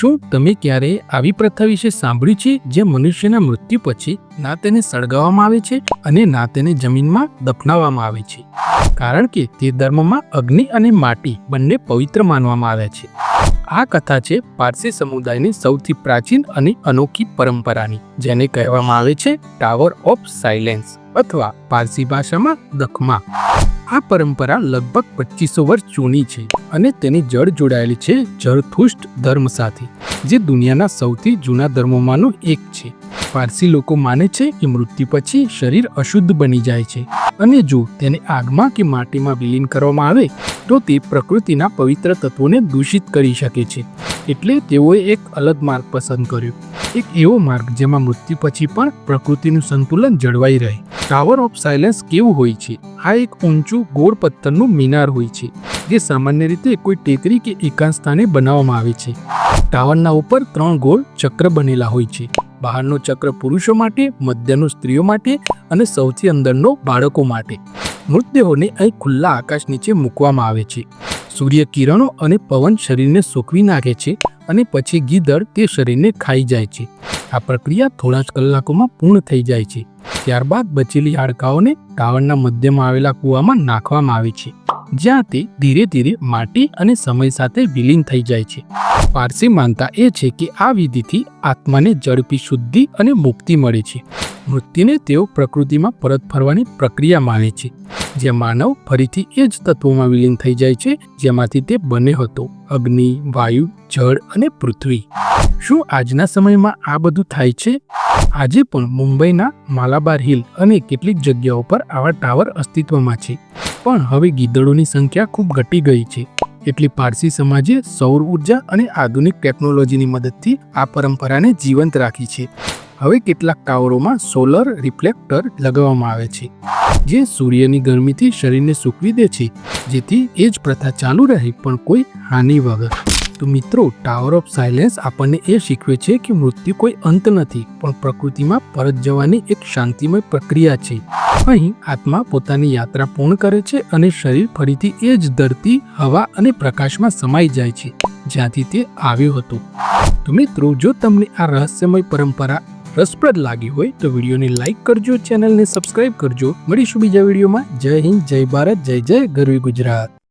શું તમે ક્યારે આવી પ્રથા વિશે સાંભળ્યું છે જે મનુષ્યના મૃત્યુ પછી ના તેને સળગાવવામાં આવે છે અને ના તેને જમીનમાં દફનાવવામાં આવે છે? કારણ કે તે ધર્મમાં અગ્નિ અને માટી બંને પવિત્ર માનવામાં આવ્યા છે. આ કથા છે પારસી સમુદાયની સૌથી પ્રાચીન અને અનોખી પરંપરાની, જેને કહેવામાં આવે છે ટાવર ઓફ સાયલેન્સ અથવા પારસી ભાષામાં દખમા. આ પરંપરા લગભગ પચીસો વર્ષ જૂની છે અને તેની જડ જોડાયેલી છે જરથુષ્ટ ધર્મ સાથે, જે દુનિયાના સૌથી જૂના ધર્મોમાંનું એક છે. પારસી લોકો માને છે કે મૃત્યુ પછી શરીર અશુદ્ધ બની જાય છે. અને જો તેને આગમાં કે માટીમાં વિલીન કરવામાં આવે, તો તે પ્રકૃતિના પવિત્ર તત્વોને દૂષિત કરી શકે છે. એટલે તેઓએ એક અલગ માર્ગ પસંદ કર્યો. એક એવો માર્ગ જેમાં મૃત્યુ પછી પણ પ્રકૃતિનું સંતુલન જળવાઈ રહે. ટાવર ઓફ સાયલેન્સ કેવું હોય છે? આ એક ઊંચું, ગોળ પથ્થરનું મિનાર હોય છે, જે સામાન્ય રીતે કોઈ ટેકરી કે એકાંત સ્થાને બનાવવામાં આવે છે. ટાવરના ઉપર ત્રણ ગોળ ચક્ર બનેલા હોય છે. બહારનો ચક્ર પુરુષો માટે, મધ્યનું સ્ત્રીઓ માટે અને સૌથી અંદરનો બાળકો માટે. મૃતદેહોને અહીં ખુલ્લા આકાશ નીચે મૂકવામાં આવે છે. સૂર્ય કિરણો અને પવન શરીરને સૂકવી નાખે છે અને પછી ગીધડ તે શરીરને ખાઈ જાય છે. આ પ્રક્રિયા થોડા જ કલાકોમાં પૂર્ણ થઈ જાય છે. ત્યારબાદ બચેલી હાડકાઓને ટાવરના મધ્યમાં આવેલા કૂવામાં નાખવામાં આવે છે. જ્યાં તે ધીરે ધીરે માટી અને સમય સાથે વિલીન થઈ જાય છે. પારસી માનતા એ છે કે આ વિધિથી આત્માને ઝડપી શુદ્ધિ અને મુક્તિ મળે છે. મૃત્યુને તેઓ પ્રકૃતિમાં પરત ફરવાની પ્રક્રિયા માને છે. જે માનવ ફરીથી એ જ તત્વોમાં વિલીન થઈ જાય છે, જેમાંથી તે બને હતો. અગ્નિ, વાયુ, જળ અને પૃથ્વી. શું આજના સમયમાં આ બધું થાય છે? આજે પણ મુંબઈના માલાબાર હિલ અને કેટલીક જગ્યાઓ પર આવા ટાવર અસ્તિત્વમાં છે. પણ હવે ગીદડોની સંખ્યા ખૂબ ઘટી ગઈ છે. એટલે પારસી સમાજે સૌર ઊર્જા અને આધુનિક ટેકનોલોજીની મદદથી આ પરંપરાને જીવંત રાખી છે. હવે કેટલાક ટાવરોમાં સોલર રિફ્લેક્ટર લગાવવામાં આવે છે, જે સૂર્યની ગરમીથી શરીરને સૂકવી દે છે, જેથી એ જ પ્રથા ચાલુ રહે પણ કોઈ હાનિ વગર. તો મિત્રો ટાવર ઓફ સાયલેન્સ આપણને એ શીખવે છે કે મૃત્યુ કોઈ અંત નથી, પણ પ્રકૃતિમાં પરત જવાની એક શાંતિમય પ્રક્રિયા છે. અહીં આત્મા પોતાની યાત્રા પૂર્ણ કરે છે અને શરીર ફરીથી એ જ ધરતી, હવા અને પ્રકાશમાં સમાઈ જાય છે, જ્યાંથી તે આવ્યું હતું. તો મિત્રો, જો તમને આ રહસ્યમય પરંપરા રસપ્રદ લાગી હોય, તો વિડીયોને લાઈક કરજો, ચેનલને સબસ્ક્રાઇબ કરજો. મળીશું બીજા વિડીયોમાં. જય હિન્દ, જય ભારત, જય જય ગરવી ગુજરાત.